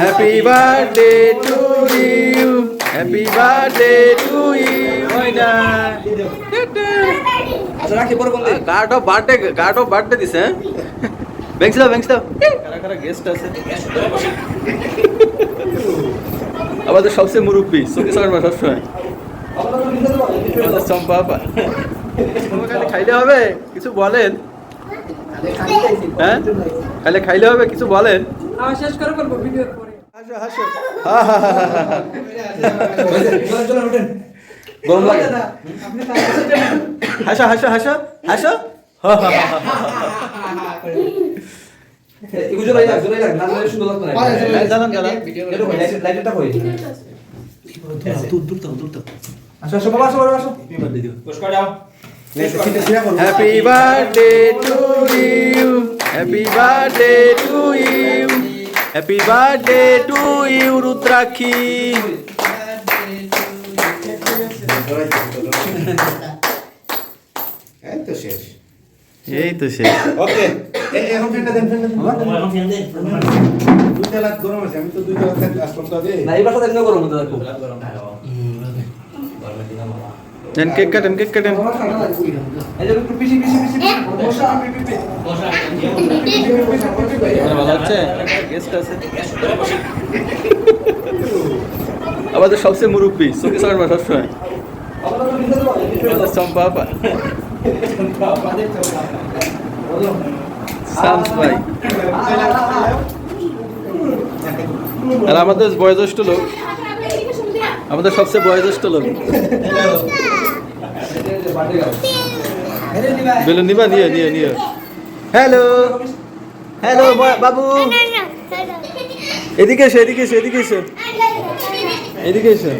Happy birthday to you happy আচ্ছা রাখি of birthday card of birthday দিছে ব্যাংকস দাও আমাদের সবচেয়ে মুরব্বী চোখে শর্মা সবসময়। আমাদের চম্পা খাইলে হবে, কিছু বলেন। হ্যাঁ? খালি খাইলে হবে, কিছু বলেন। আমার শেষ করে করব ভিডিওর পরে। হাসো হাসো। গরম লাগে। হাসো হাসো হাসো হাসো। হা হা হা হা এগু জলাই লাগ জলাই লাগ না জলাই সুন্দর লাগতো না। জানান জানান এটা কই? লাইটটা কই দূর দূর তো দূর তো আসো আসো বাবা আসো। আসো পুষ্কর যাও happy birthday to you happy birthday to you happy birthday to you Rudrakshi এই তো শেষ। এই তো ওকে এখন ফ্যানটা দেন ফ্যানটা দুইটা লাখ গরম আছে আমি তো দুইটা লাখ আসলাম তো আগে। না এই বাসা দেখলে গরম। দেন কেক কাটেন কেক কাটেন আমাদের সবচেয়ে মুরব্বী চোখে শর্মা সবসময়। আমাদের চম্পা আর আমাদের বয়োজ্যেষ্ঠ লোক, আমাদের সবচেয়ে বয়োজ্যেষ্ঠ লোক। বেলুন নিবা নিয়ে নিয়ে নিয়ে। হ্যালো হ্যালো বাবু? এদিকে এসো এদিকে এসো এদিকে এসো। এদিকে এসো।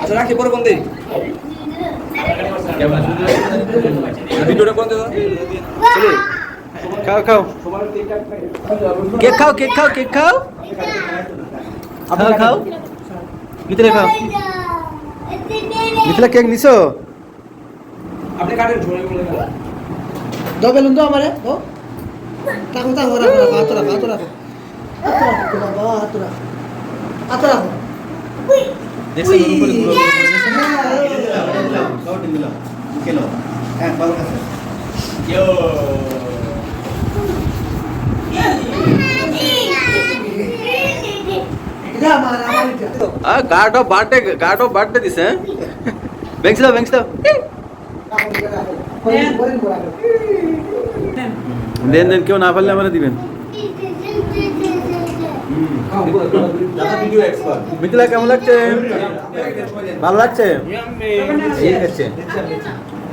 আচ্ছা রাখি পরে দিন ভিডিওটা দিন খাও খাও কেক খাও কেক খাও কেক খাও খাও খাও ভিতরে খাও মিথিলা কেক নিছো আপনি কাটেন ঝোলে বলে দো বেলুন দো আমারে দো তাকো তাকো রাখো রাখো হাত রাখো হাত রাখো হাত রাখো বাবা হাত রাখো হাত রাখো দিলাম খেলো হ্যাঁ ভালো আছে এটা আমার আমার এটা a guard of birthday guard of birthday দিছে হ্যাঁ ব্যাংকস দাও ব্যাংকস দাও করেন করেন করেন দেন দেন কেউ না পারলে আমরা দিবেন দাদা ভিডিও এক্সপার্ট মিথিলা কেমন লাগছে ভালো লাগছে ঠিক আছে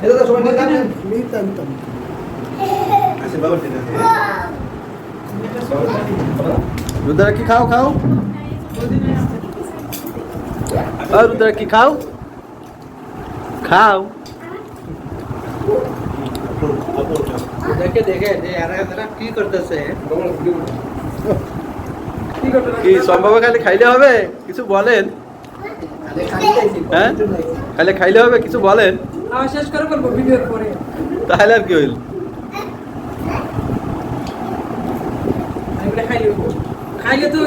এটা তো সবাই নিয়ে যাবেন মিতা মিতা আচ্ছা বাবা ঠিক আছে রুদ্রা কি খাও খাও আর রুদ্রা কি খাও? খাও। দেখে দেখে যে এরা এরা কি করতেছে? কি সম্ভব খালি খাইলে হবে? কিছু বলেন। হ্যাঁ? খালি খাইলে হবে কিছু বলেন। শেষ করে করব ভিডিওর পরে তাহলে আর কি হইল? খাইলে তো